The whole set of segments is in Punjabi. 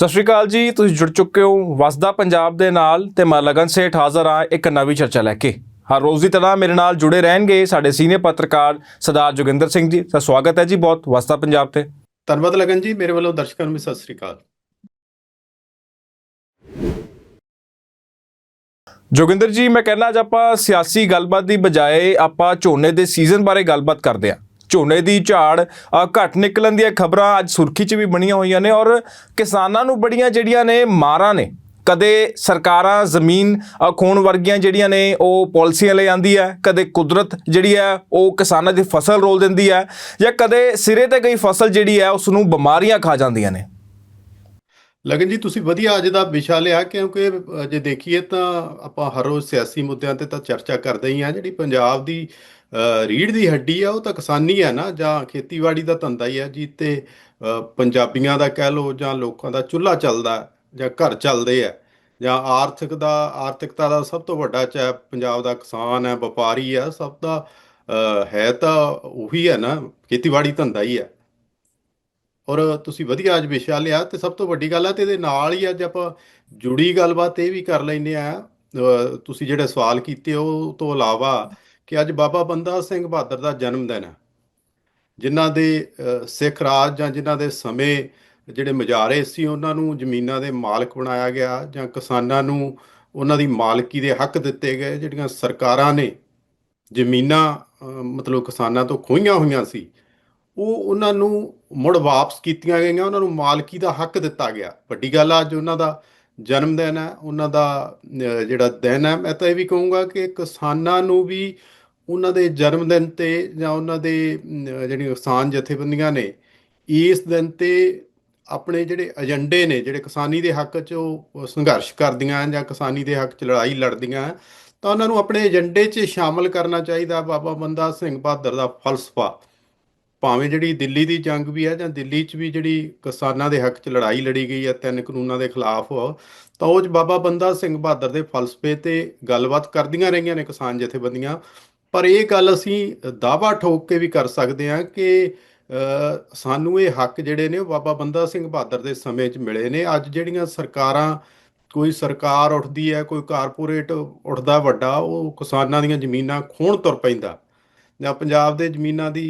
ਸਤਿ ਸ਼੍ਰੀ ਅਕਾਲ ਜੀ ਤੁਸੀਂ ਜੁੜ ਚੁੱਕੇ ਹੋ ਵਸਦਾ ਪੰਜਾਬ ਦੇ ਨਾਲ ਤੇ ਮੈਂ ਲਗਨ ਸੇਠ ਹਾਜ਼ਰ ਹਾਂ ਇੱਕ ਨਵੀਂ ਚਰਚਾ ਲੈ ਕੇ। ਹਰ ਰੋਜ਼ ਦੀ ਤਰ੍ਹਾਂ ਮੇਰੇ ਨਾਲ ਜੁੜੇ ਰਹਿਣਗੇ ਸਾਡੇ ਸੀਨੀਅਰ ਪੱਤਰਕਾਰ ਸਰਦਾਰ ਜੋਗਿੰਦਰ ਸਿੰਘ ਜੀ। ਸਰ ਸਵਾਗਤ ਹੈ ਜੀ ਬਹੁਤ ਵਸਦਾ ਪੰਜਾਬ ਤੇ। ਧੰਨਵਾਦ ਲਗਨ ਜੀ ਮੇਰੇ ਵੱਲੋਂ ਦਰਸ਼ਕਾਂ ਨੂੰ ਵੀ ਸਤਿ ਸ੍ਰੀ ਅਕਾਲ। ਜੋਗਿੰਦਰ ਜੀ ਮੈਂ ਕਹਿਣਾ ਅੱਜ ਆਪਾਂ ਸਿਆਸੀ ਗੱਲਬਾਤ ਦੀ ਬਜਾਏ ਆਪਾਂ ਝੋਨੇ ਦੇ ਸੀਜ਼ਨ ਬਾਰੇ ਗੱਲਬਾਤ ਕਰਦੇ ਹਾਂ। ਝੋਨੇ ਦੀ ਝਾੜ ਅ, ਘੱਟ ਨਿਕਲਣ ਦੀਆਂ ਖਬਰਾਂ ਅੱਜ ਸੁਰਖੀ 'ਚ ਵੀ ਬਣੀਆਂ ਹੋਈਆਂ ਨੇ ਔਰ ਕਿਸਾਨਾਂ ਨੂੰ ਬੜੀਆਂ ਜਿਹੜੀਆਂ ਨੇ ਮਾਰਾਂ ਨੇ। ਕਦੇ ਸਰਕਾਰਾਂ ਜ਼ਮੀਨ ਅ, ਖੋਣ ਵਰਗੀਆਂ ਜਿਹੜੀਆਂ ਨੇ ਉਹ ਪਾਲਿਸੀਆਂ ਲੈ ਆਂਦੀ ਹੈ ਕਦੇ ਕੁਦਰਤ ਜਿਹੜੀ ਹੈ ਉਹ ਕਿਸਾਨਾਂ ਦੀ ਫਸਲ ਰੋਲ ਦਿੰਦੀ ਹੈ ਜਾਂ ਕਦੇ ਸਿਰੇ ਤੇ ਗਈ ਫਸਲ ਜਿਹੜੀ ਹੈ ਉਸ ਨੂੰ ਬਿਮਾਰੀਆਂ ਖਾ ਜਾਂਦੀਆਂ ਨੇ। ਲਗਨ ਜੀ ਤੁਸੀਂ ਵਧੀਆ ਅੱਜ ਦਾ ਵਿਸ਼ਾ ਲਿਆ ਕਿਉਂਕਿ ਜੇ ਦੇਖੀਏ ਤਾਂ ਆਪਾਂ ਹਰ ਰੋਜ਼ ਸਿਆਸੀ ਮੁੱਦਿਆਂ ਤੇ ਤਾਂ ਚਰਚਾ ਕਰਦੇ ਹੀ ਆ ਜਿਹੜੀ ਪੰਜਾਬ ਦੀ ਅ, ਰੀੜ੍ਹ ਦੀ ਹੱਡੀ ਆ ਉਹ ਤਾਂ ਕਿਸਾਨੀ ਆ ਨਾ ਜਾਂ ਖੇਤੀਬਾੜੀ ਦਾ ਧੰਦਾ ਹੀ ਆ ਜੀ ਤੇ ਪੰਜਾਬੀਆਂ ਦਾ ਕਹਿ ਲਓ ਜਾਂ ਲੋਕਾਂ ਦਾ ਚੁੱਲ੍ਹਾ ਚੱਲਦਾ ਜਾਂ ਘਰ ਚੱਲਦੇ ਆ ਜਾਂ ਆਰਥਿਕ ਦਾ ਆਰਥਿਕਤਾ ਦਾ ਸਭ ਤੋਂ ਵੱਡਾ ਚਾਹੇ ਪੰਜਾਬ ਦਾ ਕਿਸਾਨ ਹੈ ਵਪਾਰੀ ਆ ਸਭ ਦਾ ਅ, ਹੈ ਤਾਂ ਉਹੀ ਹੈ ਨਾ ਖੇਤੀਬਾੜੀ ਧੰਦਾ ਹੀ ਹੈ ਔਰ ਤੁਸੀਂ ਵਧੀਆ ਅੱਜ ਵਿਸ਼ਾ ਲਿਆ ਤੇ ਸਭ ਤੋਂ ਵੱਡੀ ਗੱਲ ਹੈ ਤੇ ਇਹਦੇ ਨਾਲ ਹੀ ਅੱਜ ਆਪਾਂ ਜੁੜੀ ਗੱਲਬਾਤ ਇਹ ਵੀ ਕਰ ਲੈਂਦੇ ਆ ਤੁਸੀਂ ਜਿਹੜੇ ਸਵਾਲ ਕੀਤੇ ਉਹ ਤੋਂ ਇਲਾਵਾ ਕਿ ਅੱਜ ਬਾਬਾ ਬੰਦਾ ਸਿੰਘ ਬਹਾਦਰ ਦਾ ਜਨਮ ਦਿਨ ਹੈ। ਜਿਨ੍ਹਾਂ ਦੇ ਸਿੱਖ ਰਾਜ ਜਾਂ ਜਿਨ੍ਹਾਂ ਦੇ ਸਮੇਂ ਜਿਹੜੇ ਮਜਾਰੇ ਸੀ, ਉਹਨਾਂ ਨੂੰ ਜ਼ਮੀਨਾਂ ਦੇ ਮਾਲਕ ਬਣਾਇਆ ਗਿਆ ਜਾਂ ਕਿਸਾਨਾਂ ਨੂੰ ਉਹਨਾਂ ਦੀ ਮਾਲਕੀ ਦੇ ਹੱਕ ਦਿੱਤੇ ਗਏ, ਜਿਹੜੀਆਂ ਸਰਕਾਰਾਂ ਨੇ ਜ਼ਮੀਨਾਂ ਮਤਲਬ ਕਿਸਾਨਾਂ ਤੋਂ ਖੋਹੀਆਂ ਹੋਈਆਂ ਸੀ, ਉਹ ਉਹਨਾਂ ਨੂੰ ਮੁੜ ਵਾਪਸ ਕੀਤੀਆਂ ਗਈਆਂ, ਉਹਨਾਂ ਨੂੰ ਮਾਲਕੀ ਦਾ ਹੱਕ ਦਿੱਤਾ ਗਿਆ। ਵੱਡੀ ਗੱਲ ਆ, ਅੱਜ ਉਹਨਾਂ ਦਾ ਜਨਮ ਦਿਨ ਹੈ, ਉਹਨਾਂ ਦਾ ਜਿਹੜਾ ਦਿਨ ਹੈ, ਮੈਂ ਤਾਂ ਇਹ ਵੀ ਕਹੂੰਗਾ ਕਿ ਕਿਸਾਨਾਂ ਨੂੰ ਵੀ ਉਹਨਾਂ ਦੇ ਜਨਮ ਦਿਨ ਤੇ ਜਾਂ ਉਹਨਾਂ ਦੇ ਅਮ, ਜਿਹੜੀਆਂ ਕਿਸਾਨ ਜਥੇਬੰਦੀਆਂ ਨੇ ਇਸ ਦਿਨ ਤੇ ਆਪਣੇ ਜਿਹੜੇ ਏਜੰਡੇ ਨੇ ਜਿਹੜੇ ਕਿਸਾਨੀ ਦੇ ਹੱਕ 'ਚ ਉਹ ਸੰਘਰਸ਼ ਕਰਦੀਆਂ ਜਾਂ ਕਿਸਾਨੀ ਦੇ ਹੱਕ 'ਚ ਲੜਾਈ ਲੜਦੀਆਂ ਤਾਂ ਉਹਨਾਂ ਨੂੰ ਆਪਣੇ ਏਜੰਡੇ 'ਚ ਸ਼ਾਮਲ ਕਰਨਾ ਚਾਹੀਦਾ। ਬਾਬਾ ਬੰਦਾ ਸਿੰਘ ਬਹਾਦਰ ਦਾ ਫਲਸਫਾ ਭਾਵੇਂ ਜਿਹੜੀ ਦਿੱਲੀ ਦੀ ਜੰਗ ਵੀ ਹੈ ਜਾਂ ਦਿੱਲੀ 'ਚ ਵੀ ਜਿਹੜੀ ਕਿਸਾਨਾਂ ਦੇ ਹੱਕ 'ਚ ਲੜਾਈ ਲੜੀ ਗਈ ਹੈ ਤਿੰਨ ਕਾਨੂੰਨਾਂ ਦੇ ਖਿਲਾਫ ਤਾਂ ਉਹ 'ਚ ਬਾਬਾ ਬੰਦਾ ਸਿੰਘ ਬਹਾਦਰ ਦੇ ਫਲਸਫੇ ਤੇ ਗੱਲਬਾਤ ਕਰਦੀਆਂ ਰਹੀਆਂ ਨੇ ਕਿਸਾਨ ਜਥੇਬੰਦੀਆਂ। ਪਰ ਇਹ ਗੱਲ ਅਸੀਂ ਦਾਅਵਾ ਠੋਕ ਕੇ ਵੀ ਕਰ ਸਕਦੇ ਹਾਂ ਕਿ ਸਾਨੂੰ ਇਹ ਹੱਕ ਜਿਹੜੇ ਨੇ ਉਹ ਬਾਬਾ ਬੰਦਾ ਸਿੰਘ ਬਹਾਦਰ ਦੇ ਸਮੇਂ 'ਚ ਮਿਲੇ ਨੇ। ਅੱਜ ਜਿਹੜੀਆਂ ਸਰਕਾਰਾਂ ਕੋਈ ਸਰਕਾਰ ਉੱਠਦੀ ਹੈ ਕੋਈ ਕਾਰਪੋਰੇਟ ਉੱਠਦਾ ਵੱਡਾ ਉਹ ਕਿਸਾਨਾਂ ਦੀਆਂ ਜ਼ਮੀਨਾਂ ਖੋਣ ਤੁਰ ਪੈਂਦਾ। ਜਾਂ ਪੰਜਾਬ ਦੇ ਜ਼ਮੀਨਾਂ ਦੀ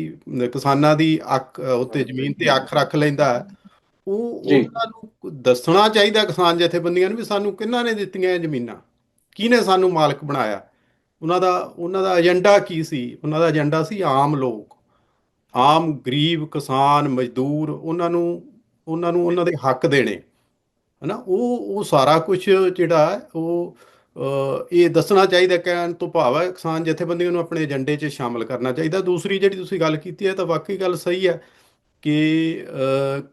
ਕਿਸਾਨਾਂ ਦੀ ਅੱਖ ਉੱਤੇ ਜ਼ਮੀਨ ਤੇ ਅੱਖ ਰੱਖ ਲੈਂਦਾ ਉਹ। ਉਹਨਾਂ ਨੂੰ ਦੱਸਣਾ ਚਾਹੀਦਾ ਕਿਸਾਨ ਜਥੇਬੰਦੀਆਂ ਨੂੰ ਵੀ ਸਾਨੂੰ ਕਿਹਨਾਂ ਨੇ ਦਿੱਤੀਆਂ ਜ਼ਮੀਨਾਂ? ਕਿਹਨੇ ਸਾਨੂੰ ਮਾਲਕ ਬਣਾਇਆ? ਉਹਨਾਂ ਦਾ ਉਹਨਾਂ ਦਾ ਏਜੰਡਾ ਕੀ ਸੀ? ਉਹਨਾਂ ਦਾ ਏਜੰਡਾ ਸੀ ਆਮ ਲੋਕ, ਆਮ ਗਰੀਬ, ਕਿਸਾਨ, ਮਜ਼ਦੂਰ, ਉਹਨਾਂ ਨੂੰ ਉਹਨਾਂ ਨੂੰ ਉਹਨਾਂ ਦੇ ਹੱਕ ਦੇਣੇ। ਹਨਾ? ਉਹ ਉਹ ਸਾਰਾ ਕੁਝ ਜਿਹੜਾ ਉਹ ਇਹ ਦੱਸਣਾ ਚਾਹੀਦਾ, ਕਹਿਣ ਤੋਂ ਭਾਵ ਹੈ ਕਿਸਾਨ ਜਥੇਬੰਦੀਆਂ ਨੂੰ ਆਪਣੇ ਏਜੰਡੇ 'ਚ ਸ਼ਾਮਲ ਕਰਨਾ ਚਾਹੀਦਾ। ਦੂਸਰੀ ਜਿਹੜੀ ਤੁਸੀਂ ਗੱਲ ਕੀਤੀ ਹੈ, ਤਾਂ ਵਾਕਈ ਗੱਲ ਸਹੀ ਹੈ ਕਿ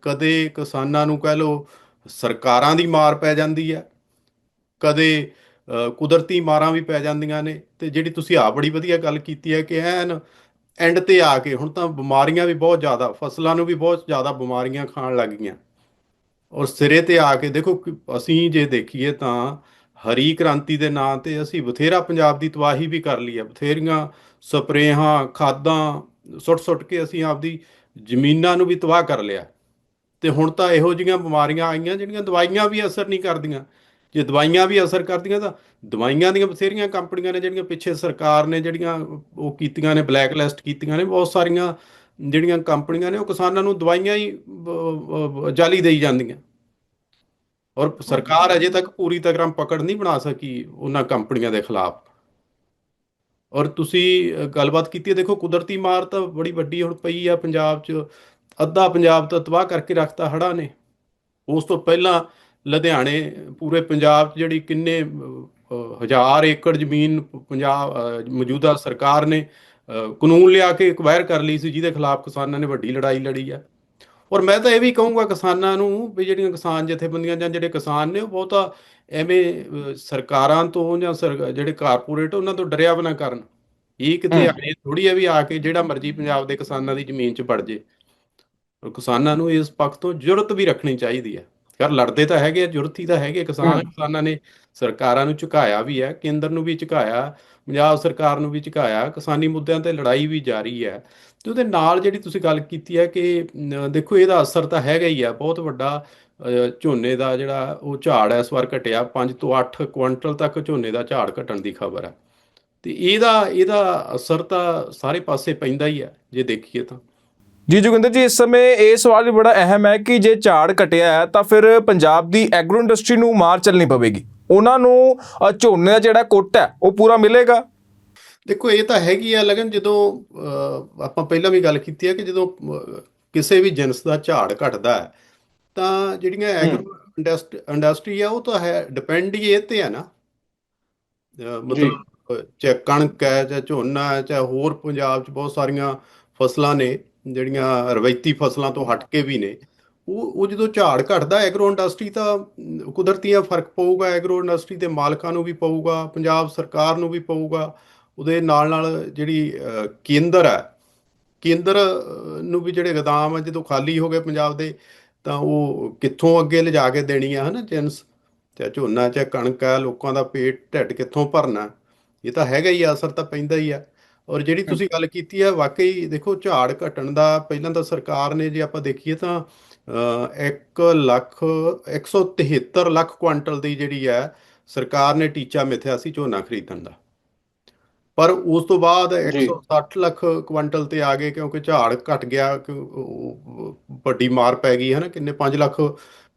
ਕਦੇ ਕਿਸਾਨਾਂ ਨੂੰ ਕਹਿ ਲਓ ਸਰਕਾਰਾਂ ਦੀ ਮਾਰ ਪੈ ਜਾਂਦੀ ਹੈ, ਕਦੇ ਕੁਦਰਤੀ ਮਾਰਾਂ ਵੀ ਪੈ ਜਾਂਦੀਆਂ ਨੇ ਤੇ ਜਿਹੜੀ ਤੁਸੀਂ ਆ ਬੜੀ ਵਧੀਆ ਗੱਲ ਕੀਤੀ ਹੈ ਕਿ ਐਨ ਐਂਡ ਤੇ ਆ ਕੇ ਹੁਣ ਤਾਂ ਬਿਮਾਰੀਆਂ ਵੀ ਬਹੁਤ ਜ਼ਿਆਦਾ, ਫਸਲਾਂ ਨੂੰ ਵੀ ਬਹੁਤ ਜ਼ਿਆਦਾ ਬਿਮਾਰੀਆਂ ਖਾਣ ਲੱਗ ਗਈਆਂ। ਔਰ ਸਿਰੇ ਤੇ ਆ ਕੇ ਦੇਖੋ ਅਸੀਂ ਜੇ ਦੇਖੀਏ ਤਾਂ ਹਰੀ ਕ੍ਰਾਂਤੀ ਦੇ ਨਾਂ ਤੇ ਅਸੀਂ ਬਥੇਰਾ ਪੰਜਾਬ ਦੀ ਤਬਾਹੀ ਵੀ ਕਰ ਲਈ ਹੈ। ਬਥੇਰੀਆਂ ਸਪਰੇਹਾਂ, ਖਾਦਾਂ ਸੁੱਟ ਸੁੱਟ ਕੇ ਅਸੀਂ ਆਪਦੀ ਜ਼ਮੀਨਾਂ ਨੂੰ ਵੀ ਤਬਾਹ ਕਰ ਲਿਆ। ਤੇ ਹੁਣ ਤਾਂ ਇਹੋ ਜਿਹੀਆਂ ਬਿਮਾਰੀਆਂ ਆਈਆਂ ਜਿਹੜੀਆਂ ਦਵਾਈਆਂ ਵੀ ਅਸਰ ਨਹੀਂ ਕਰਦੀਆਂ। ਜੇ ਦਵਾਈਆਂ ਵੀ ਅਸਰ ਕਰਦੀਆਂ ਤਾਂ ਦਵਾਈਆਂ ਦੀਆਂ ਬਥੇਰੀਆਂ ਕੰਪਨੀਆਂ ਨੇ ਜਿਹੜੀਆਂ ਪਿੱਛੇ ਸਰਕਾਰ ਨੇ ਜਿਹੜੀਆਂ ਉਹ ਕੀਤੀਆਂ ਨੇ ਬਲੈਕ ਲਿਸਟ ਕੀਤੀਆਂ ਨੇ, ਬਹੁਤ ਸਾਰੀਆਂ ਜਿਹੜੀਆਂ ਕੰਪਨੀਆਂ ਨੇ ਉਹ ਕਿਸਾਨਾਂ ਨੂੰ ਦਵਾਈਆਂ ਹੀ ਜਾਲੀ ਦੇਈ ਜਾਂਦੀਆਂ। ਔਰ ਸਰਕਾਰ ਅਜੇ ਤੱਕ ਪੂਰੀ ਤਰ੍ਹਾਂ ਪਕੜ ਨਹੀਂ ਬਣਾ ਸਕੀ ਉਹਨਾਂ ਕੰਪਨੀਆਂ ਦੇ ਖਿਲਾਫ। ਔਰ ਤੁਸੀਂ ਗੱਲਬਾਤ ਕੀਤੀ ਹੈ, ਦੇਖੋ ਕੁਦਰਤੀ ਮਾਰ ਤਾਂ ਬੜੀ ਵੱਡੀ ਹੁਣ ਪਈ ਆ, ਪੰਜਾਬ 'ਚ ਅੱਧਾ ਪੰਜਾਬ ਤਾਂ ਤਬਾਹ ਕਰਕੇ ਰੱਖਤਾ ਹੜ੍ਹਾਂ ਨੇ। ਉਸ ਤੋਂ ਪਹਿਲਾਂ ਲੁਧਿਆਣੇ ਪੂਰੇ ਪੰਜਾਬ 'ਚ ਜਿਹੜੀ ਕਿੰਨੇ ਹਜ਼ਾਰ ਏਕੜ ਜ਼ਮੀਨ ਪੰਜਾਬ ਮੌਜੂਦਾ ਸਰਕਾਰ ਨੇ ਕਾਨੂੰਨ ਲਿਆ ਕੇ ਐਕਵਾਇਰ ਕਰ ਲਈ ਸੀ ਜਿਹਦੇ ਖਿਲਾਫ ਕਿਸਾਨਾਂ ਨੇ ਵੱਡੀ ਲੜਾਈ ਲੜੀ ਆ। ਔਰ ਮੈਂ ਤਾਂ ਇਹ ਵੀ ਕਹੂੰਗਾ ਕਿਸਾਨਾਂ ਨੂੰ ਵੀ ਜਿਹੜੀਆਂ ਕਿਸਾਨ ਜਥੇਬੰਦੀਆਂ ਜਾਂ ਜਿਹੜੇ ਕਿਸਾਨ ਨੇ ਉਹ ਬਹੁਤਾ ਐਵੇਂ ਸਰਕਾਰਾਂ ਤੋਂ ਜਾਂ ਜਿਹੜੇ ਕਾਰਪੋਰੇਟ ਉਹਨਾਂ ਤੋਂ ਡਰਿਆ ਬਣਾ ਕਰਨ। ਇਹ ਕਿਤੇ। ਆਏ ਥੋੜੀ ਆ ਵੀ ਆ ਕੇ ਜਿਹੜਾ ਮਰਜ਼ੀ ਪੰਜਾਬ ਦੇ ਕਿਸਾਨਾਂ ਦੀ ਜ਼ਮੀਨ 'ਚ ਵੜ ਜੇ। ਔਰ ਕਿਸਾਨਾਂ ਨੂੰ ਇਸ ਪੱਖ ਤੋਂ ਜੁਰਤ ਵੀ ਰੱਖਣੀ ਚਾਹੀਦੀ ਹੈ ਯਾਰ ਲੜਦੇ ਤਾਂ ਹੈਗੇ ਆ ਜੁਰਤੀ ਤਾਂ ਹੈਗੇ ਕਿਸਾਨ ਕਿਸਾਨਾਂ ਨੇ ਸਰਕਾਰਾਂ ਨੂੰ ਝੁਕਾਇਆ ਵੀ ਹੈ ਕੇਂਦਰ ਨੂੰ ਵੀ ਝੁਕਾਇਆ ਪੰਜਾਬ ਸਰਕਾਰ ਨੂੰ ਵੀ ਝੁਕਾਇਆ ਕਿਸਾਨੀ ਮੁੱਦਿਆਂ ਤੇ ਲੜਾਈ ਵੀ ਜਾਰੀ ਹੈ। ਤੇ ਉਹਦੇ ਨਾਲ ਜਿਹੜੀ ਤੁਸੀਂ ਗੱਲ ਕੀਤੀ ਹੈ ਕਿ ਦੇਖੋ ਇਹਦਾ ਅਸਰ ਤਾਂ ਹੈਗਾ ਹੀ ਆ ਬਹੁਤ ਵੱਡਾ ਝੋਨੇ ਦਾ ਜਿਹੜਾ ਉਹ ਝਾੜ ਇਸ ਵਾਰ ਘਟਿਆ 5 ਤੋਂ 8 ਕੁਇੰਟਲ ਤੱਕ ਝੋਨੇ ਦਾ ਝਾੜ ਘਟਣ ਦੀ ਖਬਰ ਹੈ। ਤੇ ਇਹਦਾ ਇਹਦਾ ਅਸਰ ਤਾਂ ਸਾਰੇ ਪਾਸੇ ਪੈਂਦਾ ਹੀ ਹੈ ਜੇ ਦੇਖੀਏ ਤਾਂ। ਜੀ ਜੋਗਿੰਦਰ ਜੀ ਇਸ ਸਮੇਂ ਇਹ ਸਵਾਲ ਵੀ ਬੜਾ ਅਹਿਮ ਹੈ ਕਿ ਜੇ ਝਾੜ ਘਟਿਆ ਹੈ ਤਾਂ ਫਿਰ ਪੰਜਾਬ ਦੀ ਐਗਰੋ ਇੰਡਸਟਰੀ ਨੂੰ ਮਾਰ ਚੱਲਣੀ ਪਵੇਗੀ। ਉਹਨਾਂ ਨੂੰ ਝੋਨੇ ਦਾ ਜਿਹੜਾ ਕੁੱਟ ਹੈ ਉਹ ਪੂਰਾ ਮਿਲੇਗਾ? ਦੇਖੋ ਇਹ ਤਾਂ ਹੈਗੀ ਆ ਲਗਨ ਜਦੋਂ ਆਪਾਂ ਪਹਿਲਾਂ ਵੀ ਗੱਲ ਕੀਤੀ ਹੈ ਕਿ ਜਦੋਂ ਕਿਸੇ ਵੀ ਜਿਨਸ ਦਾ ਝਾੜ ਘਟਦਾ ਹੈ ਤਾਂ ਜਿਹੜੀਆਂ ਐਗਰੋ ਇੰਡਸਟਰੀ ਆ ਉਹ ਤਾਂ ਹੈ ਡਿਪੈਂਡ ਹੀ ਇਹ ਤੇ ਹੈ ਨਾ। ਮਤਲਬ ਚਾਹੇ ਕਣਕ ਹੈ ਚਾਹੇ ਝੋਨਾ ਹੈ ਚਾਹੇ ਹੋਰ ਪੰਜਾਬ 'ਚ ਬਹੁਤ ਸਾਰੀਆਂ ਫਸਲਾਂ ਨੇ ਜਿਹੜੀਆਂ ਰਵਾਇਤੀ ਫਸਲਾਂ ਤੋਂ ਹਟ ਕੇ ਵੀ ਨੇ ਉਹ ਉਹ ਜਦੋਂ ਝਾੜ ਘਟਦਾ ਐਗਰੋ ਇੰਡਸਟਰੀ ਤਾਂ ਅਮ, ਕੁਦਰਤੀਆਂ ਫ਼ਰਕ ਪਊਗਾ ਐਗਰੋ ਇੰਡਸਟਰੀ ਦੇ ਮਾਲਕਾਂ ਨੂੰ ਵੀ ਪਊਗਾ ਪੰਜਾਬ ਸਰਕਾਰ ਨੂੰ ਵੀ ਪਊਗਾ ਉਹਦੇ ਨਾਲ ਨਾਲ ਜਿਹੜੀ ਕੇਂਦਰ ਹੈ ਕੇਂਦਰ ਨੂੰ ਵੀ ਜਿਹੜੇ ਗਦਾਮ ਆ ਜਦੋਂ ਖਾਲੀ ਹੋ ਗਏ ਪੰਜਾਬ ਦੇ ਤਾਂ ਉਹ ਕਿੱਥੋਂ ਅੱਗੇ ਲਿਜਾ ਕੇ ਦੇਣੀ ਆ ਹਨਾ ਜਿੰਸ ਚਾਹੇ ਝੋਨਾ ਚਾਹੇ ਕਣਕ ਆ ਲੋਕਾਂ ਦਾ ਪੇਟ ਢਿੱਡ ਕਿੱਥੋਂ ਭਰਨਾ? ਇਹ ਤਾਂ ਹੈਗਾ ਹੀ ਆ, ਅਸਰ ਤਾਂ ਪੈਂਦਾ ਹੀ ਆ। ਔਰ ਜਿਹੜੀ ਤੁਸੀਂ ਗੱਲ ਕੀਤੀ ਹੈ ਵਾਕਈ ਦੇਖੋ ਝਾੜ ਘਟਣ ਦਾ ਪਹਿਲਾਂ ਤਾਂ ਸਰਕਾਰ ਨੇ ਜੇ ਆਪਾਂ ਦੇਖੀਏ ਤਾਂ 1 ਲੱਖ 173 ਲੱਖ ਕੁਆਂਟਲ ਦੀ ਜਿਹੜੀ ਹੈ ਸਰਕਾਰ ਨੇ ਟੀਚਾ ਮਿਥਿਆ ਸੀ ਝੋਨਾ ਖਰੀਦਣ ਦਾ। ਪਰ ਉਸ ਤੋਂ ਬਾਅਦ 160 ਲੱਖ ਕੁਆਂਟਲ ਤੇ ਆ ਗਏ ਕਿਉਂਕਿ ਝਾੜ ਘਟ ਗਿਆ ਵੱਡੀ ਮਾਰ ਪੈ ਗਈ ਹੈ ਨਾ ਕਿੰਨੇ 5 ਲੱਖ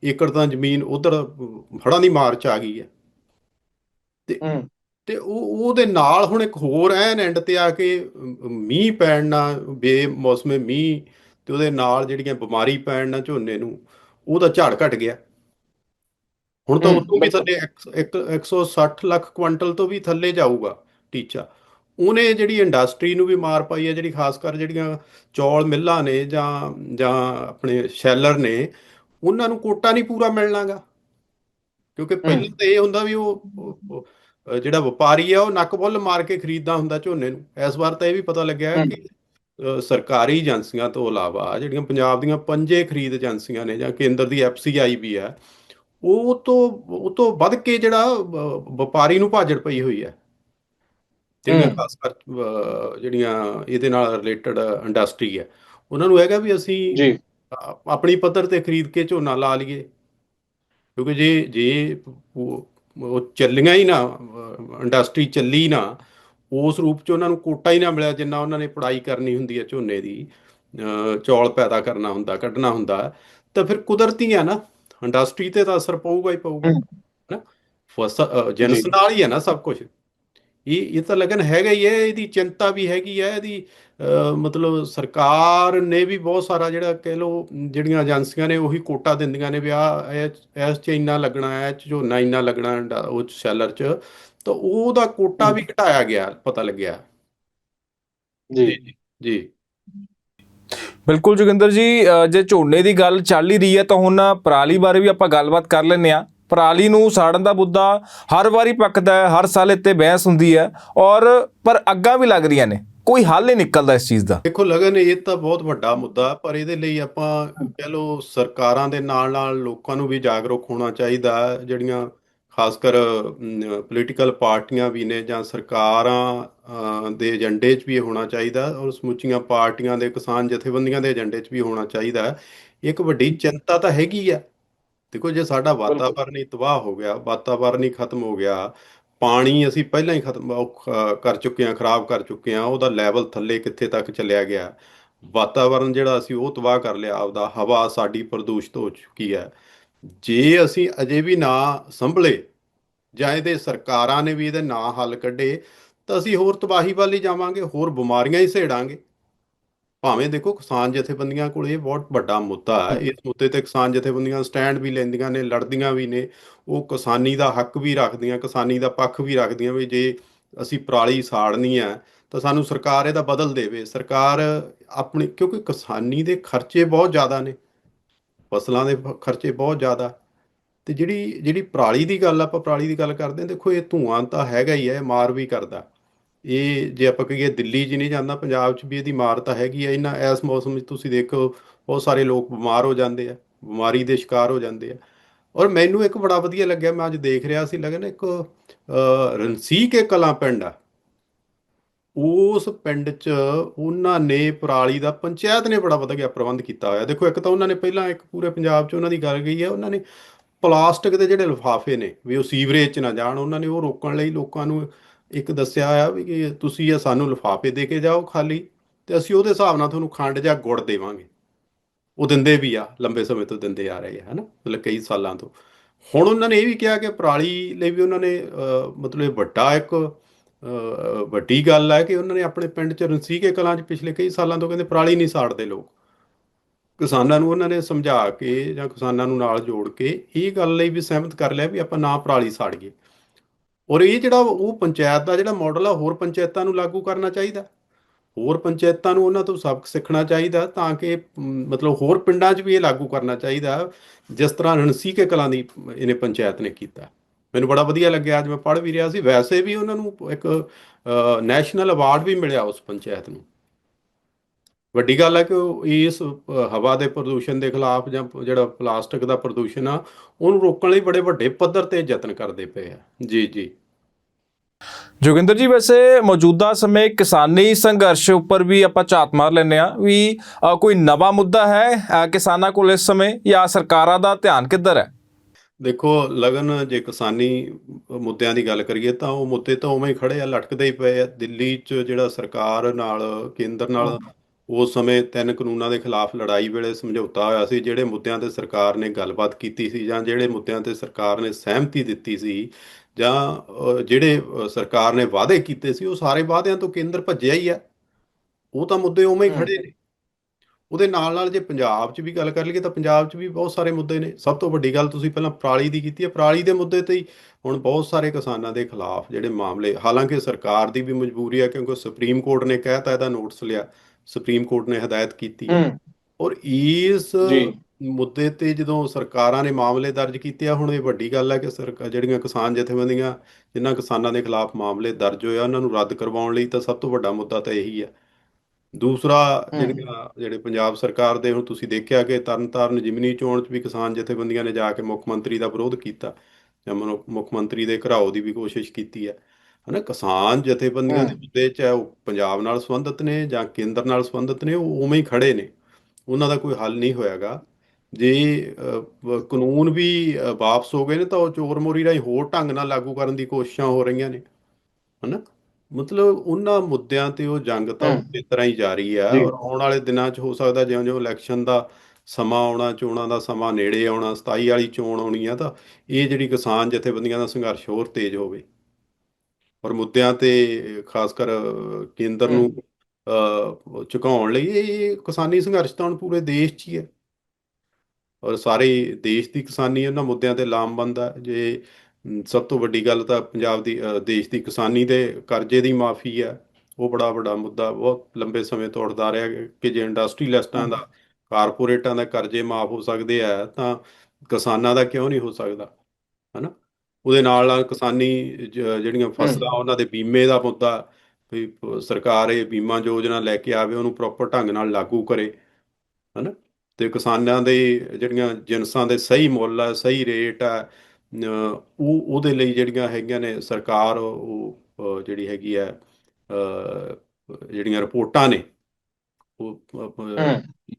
ਏਕੜ ਤਾਂ ਜ਼ਮੀਨ ਉਧਰ ਹੜ੍ਹਾਂ ਦੀ ਮਾਰ ਚ ਆ ਗਈ ਹੈ। ਤੇ ਤੇ ਉਹ ਉਹਦੇ ਨਾਲ ਹੁਣ ਇੱਕ ਹੋਰ ਐਨ ਐਂਡ ਤੇ ਆ ਕੇ ਮੀਂਹ ਪੈਣ ਨਾਲ ਬੇਮੌਸਮੇ ਮੀਂਹ ਤੇ ਉਹਦੇ ਨਾਲ ਜਿਹੜੀਆਂ ਬਿਮਾਰੀ ਪੈਣ ਨਾਲ ਝੋਨੇ ਨੂੰ ਉਹਦਾ ਝਾੜ ਘਟ ਗਿਆ। ਹੁਣ ਤਾਂ ਉਦੋਂ ਵੀ ਥੱਲੇ ਇੱਕ- ਇੱਕ 160 ਲੱਖ ਕੁਆਂਟਲ ਤੋਂ ਵੀ ਥੱਲੇ ਜਾਊਗਾ ਟੀਚਾ। ਉਹਨੇ ਜਿਹੜੀ ਇੰਡਸਟਰੀ ਨੂੰ ਵੀ ਮਾਰ ਪਾਈ ਹੈ ਜਿਹੜੀ ਖਾਸ ਕਰ ਜਿਹੜੀਆਂ ਚੌਲ ਮਿੱਲਾਂ ਨੇ ਜਾਂ ਜਾਂ ਆਪਣੇ ਸ਼ੈਲਰ ਨੇ ਉਹਨਾਂ ਨੂੰ ਕੋਟਾ ਨਹੀਂ ਪੂਰਾ ਮਿਲਣਾਗਾ। ਕਿਉਂਕਿ ਪਹਿਲਾਂ ਤਾਂ ਇਹ ਹੁੰਦਾ ਵੀ ਉਹ ਜਿਹੜਾ ਵਪਾਰੀ ਆ ਉਹ ਨੱਕ ਬੁੱਲ ਮਾਰ ਕੇ ਖਰੀਦਦਾ ਹੁੰਦਾ ਝੋਨੇ ਨੂੰ। ਇਸ ਵਾਰ ਤਾਂ ਇਹ ਵੀ ਪਤਾ ਲੱਗਿਆ ਹੈ ਕਿ ਸਰਕਾਰੀ ਏਜੰਸੀਆਂ ਤੋਂ ਇਲਾਵਾ ਜਿਹੜੀਆਂ ਪੰਜਾਬ ਦੀਆਂ ਪੰਜੇ ਖਰੀਦ ਏਜੰਸੀਆਂ ਨੇ ਜਾਂ ਕੇਂਦਰ ਦੀ ਐਫਸੀਆਈ ਵੀ ਹੈ ਉਹ ਤੋਂ ਉਹ ਤੋਂ ਵੱਧ ਕੇ ਜਿਹੜਾ ਵਪਾਰੀ ਨੂੰ ਭਾਜੜ ਪਈ ਹੋਈ ਹੈ। ਜਿਹੜੀਆਂ। ਖਾਸ ਕਰ ਜਿਹੜੀਆਂ ਇਹਦੇ ਨਾਲ ਰਿਲੇਟਡ ਇੰਡਸਟਰੀ ਹੈ। ਉਹਨਾਂ ਨੂੰ ਹੈਗਾ ਵੀ ਅਸੀਂ ਜੀ। ਆ- ਆਪਣੀ ਪੱਧਰ ਤੇ ਖਰੀਦ ਕੇ ਝੋਨਾ ਲਾ ਲਈਏ। ਕਿਉਂਕਿ ਜੇ ਜੇ ਉਹ ਚੱਲੀਆਂ ਹੀ ਨਾ ਇੰਡਸਟਰੀ ਚੱਲੀ ਨਾ ਉਸ ਰੂਪ ਚ ਉਹਨਾਂ ਨੂੰ ਕੋਟਾ ਹੀ ਨਾ ਮਿਲਿਆ ਜਿੰਨਾ ਉਹਨਾਂ ਨੇ ਪੜਾਈ ਕਰਨੀ ਹੁੰਦੀ ਹੈ ਝੋਨੇ ਦੀ ਚੌਲ ਪੈਦਾ ਕਰਨਾ ਹੁੰਦਾ ਕੱਢਣਾ ਹੁੰਦਾ ਤਾਂ ਫਿਰ ਕੁਦਰਤੀ ਆ ਨਾ ਇੰਡਸਟਰੀ ਤੇ ਤਾਂ ਅਸਰ ਪਊਗਾ ਹੀ ਪਊਗਾ ਹਮ। ਹੈਨਾ ਫਸਲ ਜਿਨਸ। ਨਾਲ ਹੀ ਹੈ ਨਾ ਸਭ ਕੁਝ ਇਹ ਇਹ ਤਾਂ ਲਗਨ ਹੈਗਾ ਹੀ ਹੈ ਇਹਦੀ ਚਿੰਤਾ ਵੀ ਹੈਗੀ ਹੈ ਇਹਦੀ ਮਤਲਬ ਸਰਕਾਰ ਨੇ ਵੀ ਬਹੁਤ ਸਾਰਾ ਜਿਹੜਾ ਕਹਿ ਲਓ ਜਿਹੜੀਆਂ ਏਜੰਸੀਆਂ ਨੇ ਉਹੀ ਕੋਟਾ ਦਿੰਦੀਆਂ ਨੇ ਵੀ ਆ ਇਸ ਚ ਇੰਨਾ ਲੱਗਣਾ ਹੈ ਇਹ 'ਚ ਝੋਨਾ ਇੰਨਾ ਲੱਗਣਾ ਉਹ ਸੈਲਰ ਚ ਤਾਂ ਉਹਦਾ ਕੋਟਾ ਵੀ ਘਟਾਇਆ ਗਿਆ ਪਤਾ ਲੱਗਿਆ। ਜੀ। ਜੀ ਬਿਲਕੁਲ ਜੋਗਿੰਦਰ ਜੀ ਜੇ ਝੋਨੇ ਦੀ ਗੱਲ ਚੱਲ ਹੀ ਰਹੀ ਹੈ ਤਾਂ ਹੁਣ ਪਰਾਲੀ ਬਾਰੇ ਵੀ ਆਪਾਂ ਗੱਲਬਾਤ ਕਰ ਲੈਂਦੇ ਆ ਪਰਾਲੀ ਨੂੰ ਸਾੜਨ ਦਾ ਮੁੱਦਾ ਹਰ ਵਾਰੀ ਪੱਕਦਾ ਹੈ, ਹਰ ਸਾਲ ਇੱਥੇ ਬਹਿਸ ਹੁੰਦੀ ਹੈ ਔਰ ਪਰ ਅੱਗਾਂ ਵੀ ਲੱਗ ਰਹੀਆਂ ਨੇ, ਕੋਈ ਹੱਲ ਨਹੀਂ ਨਿਕਲਦਾ ਇਸ ਚੀਜ਼ ਦਾ। ਦੇਖੋ ਲਗਨ, ਇਹ ਤਾਂ ਬਹੁਤ ਵੱਡਾ ਮੁੱਦਾ, ਪਰ ਇਹਦੇ ਲਈ ਆਪਾਂ ਕਹਿ ਲਓ ਸਰਕਾਰਾਂ ਦੇ ਨਾਲ ਨਾਲ ਲੋਕਾਂ ਨੂੰ ਵੀ ਜਾਗਰੂਕ ਹੋਣਾ ਚਾਹੀਦਾ ਜਿਹੜੀਆਂ ਖਾਸ ਕਰ ਪੋਲੀਟੀਕਲ ਪਾਰਟੀਆਂ ਵੀ ਨੇ ਜਾਂ ਸਰਕਾਰਾਂ ਦੇ ਏਜੰਡੇ 'ਚ ਵੀ ਹੋਣਾ ਚਾਹੀਦਾ ਔਰ ਸਮੁੱਚੀਆਂ ਪਾਰਟੀਆਂ ਦੇ ਕਿਸਾਨ ਜਥੇਬੰਦੀਆਂ ਦੇ ਏਜੰਡੇ 'ਚ ਵੀ ਹੋਣਾ ਚਾਹੀਦਾ ਇੱਕ ਵੱਡੀ ਚਿੰਤਾ ਤਾਂ ਹੈਗੀ ਆ ਦੇਖੋ ਜੇ ਸਾਡਾ ਵਾਤਾਵਰਨ ਹੀ ਤਬਾਹ ਹੋ ਗਿਆ ਵਾਤਾਵਰਨ ਹੀ ਖਤਮ ਹੋ ਗਿਆ ਪਾਣੀ ਅਸੀਂ ਪਹਿਲਾਂ ਹੀ ਖਤਮ ਕਰ ਚੁੱਕੇ ਹਾਂ ਖਰਾਬ ਕਰ ਚੁੱਕੇ ਹਾਂ ਉਹਦਾ ਲੈਵਲ ਥੱਲੇ ਕਿੱਥੇ ਤੱਕ ਚਲਿਆ ਗਿਆ। ਵਾਤਾਵਰਨ ਜਿਹੜਾ ਅਸੀਂ ਉਹ ਤਬਾਹ ਕਰ ਲਿਆ ਆਪਦਾ ਹਵਾ ਸਾਡੀ ਪ੍ਰਦੂਸ਼ਿਤ ਹੋ ਚੁੱਕੀ ਹੈ। ਜੇ ਅਸੀਂ ਅਜੇ ਵੀ ਨਾ ਸੰਭਲੇ ਜਾਂ ਇਹਦੇ ਸਰਕਾਰਾਂ ਨੇ ਵੀ ਇਹਦੇ ਨਾ ਹੱਲ ਕੱਢੇ ਤਾਂ ਅਸੀਂ ਹੋਰ ਤਬਾਹੀ ਵੱਲ ਹੀ ਜਾਵਾਂਗੇ ਹੋਰ ਬਿਮਾਰੀਆਂ ਹੀ ਸੇੜਾਂਗੇ। ਭਾਵੇਂ ਦੇਖੋ ਕਿਸਾਨ ਜਥੇਬੰਦੀਆਂ ਕੋਲ ਇਹ ਬਹੁਤ ਵੱਡਾ ਮੁੱਦਾ ਹੈ। ਇਸ ਮੁੱਦੇ ਤੇ ਕਿਸਾਨ ਜਥੇਬੰਦੀਆਂ ਸਟੈਂਡ ਵੀ ਲੈਂਦੀਆਂ ਨੇ ਲੜਦੀਆਂ ਵੀ ਨੇ। ਉਹ ਕਿਸਾਨੀ ਦਾ ਹੱਕ ਵੀ ਰੱਖਦੀਆਂ ਕਿਸਾਨੀ ਦਾ ਪੱਖ ਵੀ ਰੱਖਦੀਆਂ ਵੀ ਜੇ ਅਸੀਂ ਪਰਾਲੀ ਸਾੜਨੀ ਹੈ ਤਾਂ ਸਾਨੂੰ ਸਰਕਾਰ ਇਹਦਾ ਬਦਲ ਦੇਵੇ। ਸਰਕਾਰ ਆਪਣੀ ਕਿਉਂਕਿ ਕਿਸਾਨੀ ਦੇ ਖਰਚੇ ਬਹੁਤ ਜ਼ਿਆਦਾ ਨੇ। ਫਸਲਾਂ ਦੇ ਖਰਚੇ ਬਹੁਤ ਜ਼ਿਆਦਾ। ਤੇ ਜਿਹੜੀ ਜਿਹੜੀ ਪਰਾਲੀ ਦੀ ਗੱਲ ਆਪਾਂ ਪਰਾਲੀ ਦੀ ਗੱਲ ਕਰਦੇ ਹਾਂ ਦੇਖੋ ਇਹ ਧੂਆਂ ਤਾਂ ਹੈਗਾ ਹੀ ਹੈ ਮਾਰ ਵੀ ਕਰਦਾ। ਇਹ ਜੇ ਆਪਾਂ ਕਹੀਏ ਦਿੱਲੀ 'ਚ ਨਹੀਂ ਜਾਂਦਾ ਪੰਜਾਬ 'ਚ ਵੀ ਇਹਦੀ ਮਾਰ ਤਾਂ ਹੈਗੀ ਆ ਇਹਨਾਂ ਇਸ ਮੌਸਮ 'ਚ ਤੁਸੀਂ ਦੇਖੋ ਬਹੁਤ ਸਾਰੇ ਲੋਕ ਬਿਮਾਰ ਹੋ ਜਾਂਦੇ ਆ ਬਿਮਾਰੀ ਦੇ ਸ਼ਿਕਾਰ ਹੋ ਜਾਂਦੇ ਆ। ਔਰ ਮੈਨੂੰ ਇੱਕ ਬੜਾ ਵਧੀਆ ਲੱਗਿਆ ਮੈਂ ਅੱਜ ਦੇਖ ਰਿਹਾ ਸੀ ਲਗਨ ਇੱਕ ਅ, ਰਣਸੀਕੇ ਕਲਾਂ ਪਿੰਡ ਆ। ਉਸ ਪਿੰਡ 'ਚ ਉਹਨਾਂ ਨੇ ਪਰਾਲੀ ਦਾ ਪੰਚਾਇਤ ਨੇ ਬੜਾ ਵਧੀਆ ਪ੍ਰਬੰਧ ਕੀਤਾ ਹੋਇਆ। ਦੇਖੋ ਇੱਕ ਤਾਂ ਉਹਨਾਂ ਨੇ ਪਹਿਲਾਂ ਇੱਕ ਪੂਰੇ ਪੰਜਾਬ 'ਚ ਉਹਨਾਂ ਦੀ ਗੱਲ ਗਈ ਹੈ ਉਹਨਾਂ ਨੇ ਪਲਾਸਟਿਕ ਦੇ ਜਿਹੜੇ ਲਿਫਾਫੇ ਨੇ ਵੀ ਉਹ ਸੀਵਰੇਜ 'ਚ ਨਾ ਜਾਣ ਉਹਨਾਂ ਨੇ ਉਹ ਰੋਕਣ ਲਈ ਲੋਕਾਂ ਨੂੰ ਇੱਕ ਦੱਸਿਆ ਆ ਵੀ ਕਿ ਤੁਸੀਂ ਇਹ ਸਾਨੂੰ ਲਿਫਾਫੇ ਦੇ ਕੇ ਜਾਓ ਖਾਲੀ ਤੇ ਅਸੀਂ ਉਹਦੇ ਹਿਸਾਬ ਨਾਲ ਤੁਹਾਨੂੰ ਖੰਡ ਜਾਂ ਗੁੜ ਦੇਵਾਂਗੇ। ਉਹ ਦਿੰਦੇ ਵੀ ਆ, ਲੰਬੇ ਸਮੇਂ ਤੋਂ ਦਿੰਦੇ ਆ ਰਹੇ ਆ, ਹਨਾ? ਮਤਲਬ ਕਈ ਸਾਲਾਂ ਤੋਂ। ਹੁਣ ਉਹਨਾਂ ਨੇ ਇਹ ਵੀ ਕਿਹਾ ਕਿ ਪਰਾਲੀ ਲਈ ਵੀ ਉਹਨਾਂ ਨੇ ਮਤਲਬ ਇਹ ਵੱਡਾ ਇੱਕ ਵੱਡੀ ਗੱਲ ਹੈ ਕਿ ਉਹਨਾਂ ਨੇ ਆਪਣੇ ਪਿੰਡ ਚ ਰਣਸੀਕੇ ਕਲਾਂ ਚ ਪਿਛਲੇ ਕਈ ਸਾਲਾਂ ਤੋਂ ਕਹਿੰਦੇ ਪਰਾਲੀ ਨਹੀਂ ਸਾੜਦੇ ਲੋਕ। ਕਿਸਾਨਾਂ ਨੂੰ ਉਹਨਾਂ ਨੇ ਸਮਝਾ ਕੇ ਜਾਂ ਕਿਸਾਨਾਂ ਨੂੰ ਨਾਲ ਜੋੜ ਕੇ ਇਹ ਗੱਲ ਲਈ ਵੀ ਸਹਿਮਤ ਕਰ ਲਿਆ ਵੀ ਆਪਾਂ ਨਾ ਪਰਾਲੀ ਸਾੜੀਏ। ਔਰ ਇਹ ਜਿਹੜਾ ਉਹ ਪੰਚਾਇਤ ਦਾ ਜਿਹੜਾ ਮਾਡਲ ਆ, ਹੋਰ ਪੰਚਾਇਤਾਂ ਨੂੰ ਲਾਗੂ ਕਰਨਾ ਚਾਹੀਦਾ। ਹੋਰ ਪੰਚਾਇਤਾਂ ਨੂੰ ਉਹਨਾਂ ਤੋਂ ਸਬਕ ਸਿੱਖਣਾ ਚਾਹੀਦਾ ਤਾਂ ਕਿ ਮਤਲਬ ਹੋਰ ਪਿੰਡਾਂ 'ਚ ਵੀ ਇਹ ਲਾਗੂ ਕਰਨਾ ਚਾਹੀਦਾ, ਜਿਸ ਤਰ੍ਹਾਂ ਰਣਸੀਕੇ ਕਲਾਂ ਦੀ ਇਹਨੇ ਪੰਚਾਇਤ ਨੇ ਕੀਤਾ। ਮੈਨੂੰ ਬੜਾ ਵਧੀਆ ਲੱਗਿਆ, ਅੱਜ ਮੈਂ ਪੜ੍ਹ ਵੀ ਰਿਹਾ ਸੀ। ਵੈਸੇ ਵੀ ਉਹਨਾਂ ਨੂੰ ਇੱਕ ਨੈਸ਼ਨਲ ਅਵਾਰਡ ਵੀ ਮਿਲਿਆ ਉਸ ਪੰਚਾਇਤ ਨੂੰ। ਵੱਡੀ ਗੱਲ ਹੈ ਕਿ ਇਸ ਹਵਾ ਦੇ ਪ੍ਰਦੂਸ਼ਣ ਦੇ ਖਿਲਾਫ ਜਾਂ ਜਿਹੜਾ ਪਲਾਸਟਿਕ ਦਾ ਪ੍ਰਦੂਸ਼ਣ ਆ ਉਹਨੂੰ ਰੋਕਣ ਲਈ ਬੜੇ ਵੱਡੇ ਪੱਧਰ ਤੇ ਯਤਨ ਕਰਦੇ ਪਏ ਆ। ਜੀ ਜੀ। ਜੋਗਿੰਦਰ ਜੀ ਵੈਸੇ ਮੌਜੂਦਾ ਸਮੇਂ ਕਿਸਾਨੀ ਸੰਘਰਸ਼ ਉੱਪਰ ਵੀ ਆਪਾਂ ਝਾਤ ਮਾਰ ਲੈਂਦੇ ਆ ਵੀ ਕੋਈ ਨਵਾਂ ਮੁੱਦਾ ਹੈ ਕਿਸਾਨਾਂ ਕੋਲ ਇਸ ਸਮੇਂ ਜਾਂ ਸਰਕਾਰਾਂ ਦਾ ਧਿਆਨ ਕਿੱਧਰ ਹੈ? ਦੇਖੋ ਲਗਨ ਜੇ ਕਿਸਾਨੀ ਮੁੱਦਿਆਂ ਦੀ ਗੱਲ ਕਰੀਏ ਤਾਂ ਉਹ ਮੁੱਦੇ ਤਾਂ ਉਵੇਂ ਹੀ ਖੜੇ ਆ ਲਟਕਦੇ ਹੀ ਪਏ ਆ। ਦਿੱਲੀ 'ਚ ਜਿਹੜਾ ਸਰਕਾਰ ਨਾਲ ਕੇਂਦਰ ਨਾਲ ਉਸ ਸਮੇਂ ਤਿੰਨ ਕਾਨੂੰਨਾਂ ਦੇ ਖਿਲਾਫ ਲੜਾਈ ਵੇਲੇ ਸਮਝੌਤਾ ਹੋਇਆ ਸੀ ਜਿਹੜੇ ਮੁੱਦਿਆਂ ਤੇ ਸਰਕਾਰ ਨੇ ਗੱਲਬਾਤ ਕੀਤੀ ਸੀ ਜਾਂ ਜਿਹੜੇ ਮੁੱਦਿਆਂ ਤੇ ਸਰਕਾਰ ਨੇ ਸਹਿਮਤੀ ਦਿੱਤੀ ਸੀ ਜਾਂ ਜਿਹੜੇ ਸਰਕਾਰ ਨੇ ਵਾਅਦੇ ਕੀਤੇ ਸੀ ਉਹ ਸਾਰੇ ਵਾਅਦਿਆਂ ਤੋਂ ਕੇਂਦਰ ਭੱਜਿਆ ਹੀ ਆ। ਉਹ ਤਾਂ ਮੁੱਦੇ ਉਵੇਂ ਹੀ ਖੜੇ ਨੇ। ਉਹਦੇ ਨਾਲ ਨਾਲ ਜੇ ਪੰਜਾਬ 'ਚ ਵੀ ਗੱਲ ਕਰ ਲਈਏ ਤਾਂ ਪੰਜਾਬ 'ਚ ਵੀ ਬਹੁਤ ਸਾਰੇ ਮੁੱਦੇ ਨੇ। ਸਭ ਤੋਂ ਵੱਡੀ ਗੱਲ ਤੁਸੀਂ ਪਹਿਲਾਂ ਪਰਾਲੀ ਦੀ ਕੀਤੀ ਹੈ ਪਰਾਲੀ ਦੇ ਮੁੱਦੇ ਤੇ ਹੀ ਹੁਣ ਬਹੁਤ ਸਾਰੇ ਕਿਸਾਨਾਂ ਦੇ ਖਿਲਾਫ ਜਿਹੜੇ ਮਾਮਲੇ ਹਾਲਾਂਕਿ ਸਰਕਾਰ ਦੀ ਵੀ ਮਜਬੂਰੀ ਹੈ ਕਿਉਂਕਿ ਸੁਪਰੀਮ ਕੋਰਟ ਨੇ ਕਹਿਤਾ ਇਹਦਾ ਨੋਟਿਸ ਲਿਆ। ਸੁਪਰੀਮ ਕੋਰਟ ਨੇ ਹਦਾਇਤ ਕੀਤੀ ਹੈ ਔਰ ਇਸ। ਮੁੱਦੇ ਤੇ ਜਦੋਂ ਸਰਕਾਰਾਂ ਨੇ ਮਾਮਲੇ ਦਰਜ ਕੀਤੇ ਆ ਹੁਣ ਇਹ ਵੱਡੀ ਗੱਲ ਹੈ ਕਿ ਸਰਕਾਰ ਜਿਹੜੀਆਂ ਕਿਸਾਨ ਜਥੇਬੰਦੀਆਂ ਜਿਨ੍ਹਾਂ ਕਿਸਾਨਾਂ ਦੇ ਖਿਲਾਫ ਮਾਮਲੇ ਦਰਜ ਹੋਏ ਆ ਉਹਨਾਂ ਨੂੰ ਰੱਦ ਕਰਵਾਉਣ ਲਈ ਤਾਂ ਸਭ ਤੋਂ ਵੱਡਾ ਮੁੱਦਾ ਤਾਂ ਇਹੀ ਹੈ ਦੂਸਰਾ। ਜਿਹੜੀਆਂ ਜਿਹੜੇ ਪੰਜਾਬ ਸਰਕਾਰ ਦੇ ਹੁਣ ਤੁਸੀਂ ਦੇਖਿਆ ਕਿ ਤਰਨਤਾਰਨ ਜਿਮਨੀ ਚੋਣ 'ਚ ਵੀ ਕਿਸਾਨ ਜਥੇਬੰਦੀਆਂ ਨੇ ਜਾ ਕੇ ਮੁੱਖ ਮੰਤਰੀ ਦਾ ਵਿਰੋਧ ਕੀਤਾ ਜਾਂ ਮੁੱਖ ਮੰਤਰੀ ਦੇ ਘਰਾਓ ਦੀ ਵੀ ਕੋਸ਼ਿਸ਼ ਕੀਤੀ ਹੈ ਹਨਾ ਕਿਸਾਨ ਜਥੇਬੰਦੀਆਂ ਦੇ ਹੂੰ। ਮੁੱਦੇ ਚਾਹੇ ਉਹ ਪੰਜਾਬ ਨਾਲ ਸੰਬੰਧਿਤ ਨੇ ਜਾਂ ਕੇਂਦਰ ਨਾਲ ਸੰਬੰਧਿਤ ਨੇ ਉਹ ਉਵੇਂ ਹੀ ਖੜੇ ਨੇ ਉਹਨਾਂ ਦਾ ਕੋਈ ਹੱਲ ਨਹੀਂ ਹੋਇਆਗਾ ਜੇ ਅ, ਵ- ਕਾਨੂੰਨ ਵੀ ਅ, ਵਾਪਸ ਹੋ ਗਏ ਨੇ ਤਾਂ ਉਹ ਚੋਰ ਮੋਰੀ ਰਾਹੀਂ ਹੋਰ ਢੰਗ ਨਾਲ ਲਾਗੂ ਕਰਨ ਦੀ ਕੋਸ਼ਿਸ਼ਾਂ ਹੋ ਰਹੀਆਂ ਨੇ ਹਨਾ ਮਤਲਬ ਉਹਨਾਂ ਮੁੱਦਿਆਂ ਤੇ ਉਹ ਜੰਗ ਤਾਂ ਹੂੰ। ਉਸੇ ਤਰ੍ਹਾਂ ਹੀ ਜਾਰੀ ਆ ਜੀ। ਔਰ ਆਉਣ ਵਾਲੇ ਦਿਨਾਂ 'ਚ ਹੋ ਸਕਦਾ ਜਿਉਂ-ਜਿਉਂ ਇਲੈਕਸ਼ਨ ਦਾ ਸਮਾਂ ਆਉਣਾ ਚੋਣਾਂ ਦਾ ਸਮਾਂ ਨੇੜੇ ਆਉਣਾ 27 ਵਾਲੀ ਚੋਣ ਆਉਣੀ ਆ ਤਾਂ ਇਹ ਜਿਹੜੀ ਕਿਸਾਨ ਜਥੇਬੰਦੀਆਂ ਦਾ ਸੰਘਰਸ਼ ਹੋਰ ਤੇਜ਼ ਹੋਵੇ ਔਰ ਮੁੱਦਿਆਂ ਤੇ ਖਾਸ ਕਰ ਕੇਂਦਰ ਨੂੰ ਅ, ਝੁਕਾਉਣ ਲਈ ਇਹ ਕਿਸਾਨੀ ਸੰਘਰਸ਼ ਤਾਂ ਪੂਰੇ ਦੇਸ਼ 'ਚ ਹੀ ਹੈ। ਔਰ ਸਾਰੇ ਦੇਸ਼ ਦੀ ਕਿਸਾਨੀ ਉਹਨਾਂ ਮੁੱਦਿਆਂ ਤੇ ਲਾਮਬੰਦ ਹੈ ਜੇ ਸਭ ਤੋਂ ਵੱਡੀ ਗੱਲ ਤਾਂ ਪੰਜਾਬ ਦੀ ਦੇਸ਼ ਦੀ ਕਿਸਾਨੀ ਦੇ ਕਰਜ਼ੇ ਦੀ ਮਾਫੀ ਹੈ ਉਹ ਬੜਾ ਵੱਡਾ ਮੁੱਦਾ ਬਹੁਤ ਲੰਬੇ ਸਮੇਂ ਤੋਂ ਉੱਠਦਾ ਰਿਹਾ ਕਿ- ਕਿ ਜੇ ਇੰਡਸਟਰੀਲਿਸਟਾਂ ਦਾ ਕਾਰਪੋਰੇਟਾਂ ਦਾ ਕਰਜ਼ੇ ਮਾਫ ਹੋ ਸਕਦੇ ਆ ਤਾਂ ਕਿਸਾਨਾਂ ਦਾ ਕਿਉਂ ਨਹੀਂ ਹੋ ਸਕਦਾ? ਹਨਾ? ਉਹਦੇ ਨਾਲ ਨਾਲ ਕਿਸਾਨੀ ਜਿਹੜੀਆਂ ਫਸਲਾਂ ਉਹਨਾਂ ਦੇ ਬੀਮੇ ਦਾ ਮੁੱਦਾ ਵੀ ਸਰਕਾਰ ਇਹ ਬੀਮਾ ਯੋਜਨਾ ਲੈ ਕੇ ਆਵੇ ਉਹਨੂੰ ਪ੍ਰੋਪਰ ਢੰਗ ਨਾਲ ਲਾਗੂ ਕਰੇ ਹਨਾ? ਤੇ ਕਿਸਾਨਾਂ ਦੇ ਜਿਹੜੀਆਂ ਜਿਨਸਾਂ ਦੇ ਸਹੀ ਮੁੱਲ ਹੈ ਸਹੀ ਰੇਟ ਹੈ ਉਹ ਉਹਦੇ ਲਈ ਜਿਹੜੀਆਂ ਹੈਗੀਆਂ ਨੇ ਸਰਕਾਰ ਉਹ ਜਿਹੜੀ ਹੈਗੀ ਹੈ ਅ, ਜਿਹੜੀਆਂ ਰਿਪੋਰਟਾਂ ਨੇ ਉਹ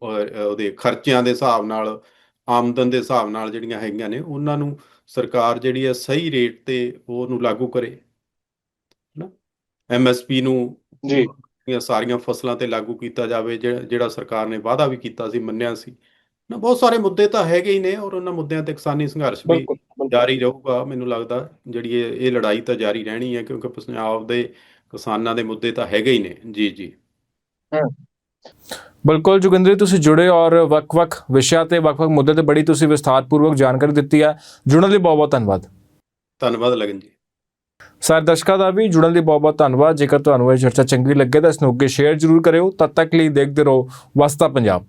ਉਹਦੇ ਖਰਚਿਆਂ ਦੇ ਹਿਸਾਬ ਨਾਲ ਆਮਦਨ ਦੇ ਹਿਸਾਬ ਨਾਲ ਜਿਹੜੀਆਂ ਹੈਗੀਆਂ ਨੇ ਉਹਨਾਂ ਨੂੰ ਸਰਕਾਰ ਜਿਹੜੀ ਹੈ ਸਹੀ ਰੇਟ ਤੇ ਉਹਨੂੰ ਲਾਗੂ ਕਰੇ ਨਾ ਐਮਐਸਪੀ ਨੂੰ ਜੀ। ਦੀਆਂ ਸਾਰੀਆਂ ਫਸਲਾਂ ਤੇ ਲਾਗੂ ਕੀਤਾ ਜਾਵੇ ਜਿਹੜਾ ਸਰਕਾਰ ਨੇ ਵਾਅਦਾ ਵੀ ਕੀਤਾ ਸੀ ਮੰਨਿਆ ਸੀ। ਨਾ ਬਹੁਤ ਸਾਰੇ ਮੁੱਦੇ ਤਾਂ ਹੈਗੇ ਹੀ ਨੇ ਔਰ ਉਹਨਾਂ ਮੁੱਦਿਆਂ ਤੇ ਕਿਸਾਨੀ ਸੰਘਰਸ਼ ਵੀ। ਜਾਰੀ ਰਹੂਗਾ। ਮੈਨੂੰ ਲੱਗਦਾ ਜਿਹੜੀ ਇਹ ਇਹ ਲੜਾਈ ਤਾਂ ਜਾਰੀ ਰਹਿਣੀ ਹੈ ਕਿਉਂਕਿ ਪੰਜਾਬ ਦੇ ਕਿਸਾਨਾਂ ਦੇ ਮੁੱਦੇ ਤਾਂ ਹੈਗੇ ਹੀ ਨੇ। ਜੀ ਜੀ। ਬਿਲਕੁਲ ਜੋਗਿੰਦਰ ਤੁਸੀਂ ਜੁੜੇ ਔਰ ਵੱਖ-ਵੱਖ ਵਿਸ਼ਿਆਂ ਤੇ ਵੱਖ-ਵੱਖ ਮੁੱਦੇ ਤੇ ਬੜੀ ਤੁਸੀਂ ਵਿਸਥਾਰਪੂਰਵਕ ਜਾਣਕਾਰੀ ਦਿੱਤੀ ਹੈ। ਜੁੜਨ ਲਈ ਬਹੁਤ-ਬਹੁਤ ਧੰਨਵਾਦ। ਧੰਨਵਾਦ ਲਗਨ ਜੀ। ਸਾਰੇ ਦਰਸ਼ਕਾਂ ਦਾ ਵੀ ਜੁੜਨ ਲਈ ਬਹੁਤ-ਬਹੁਤ ਧੰਨਵਾਦ। ਜੇਕਰ ਤੁਹਾਨੂੰ ਇਹ ਚਰਚਾ ਚੰਗੀ ਲੱਗੇ ਤਾਂ ਇਸ ਨੂੰ ਅੱਗੇ ਸ਼ੇਅਰ ਜ਼ਰੂਰ ਕਰਿਓ। ਤਦ ਤੱਕ ਲਈ ਦੇਖਦੇ ਰਹੋ। ਵਸਤਾ ਪੰਜਾਬ।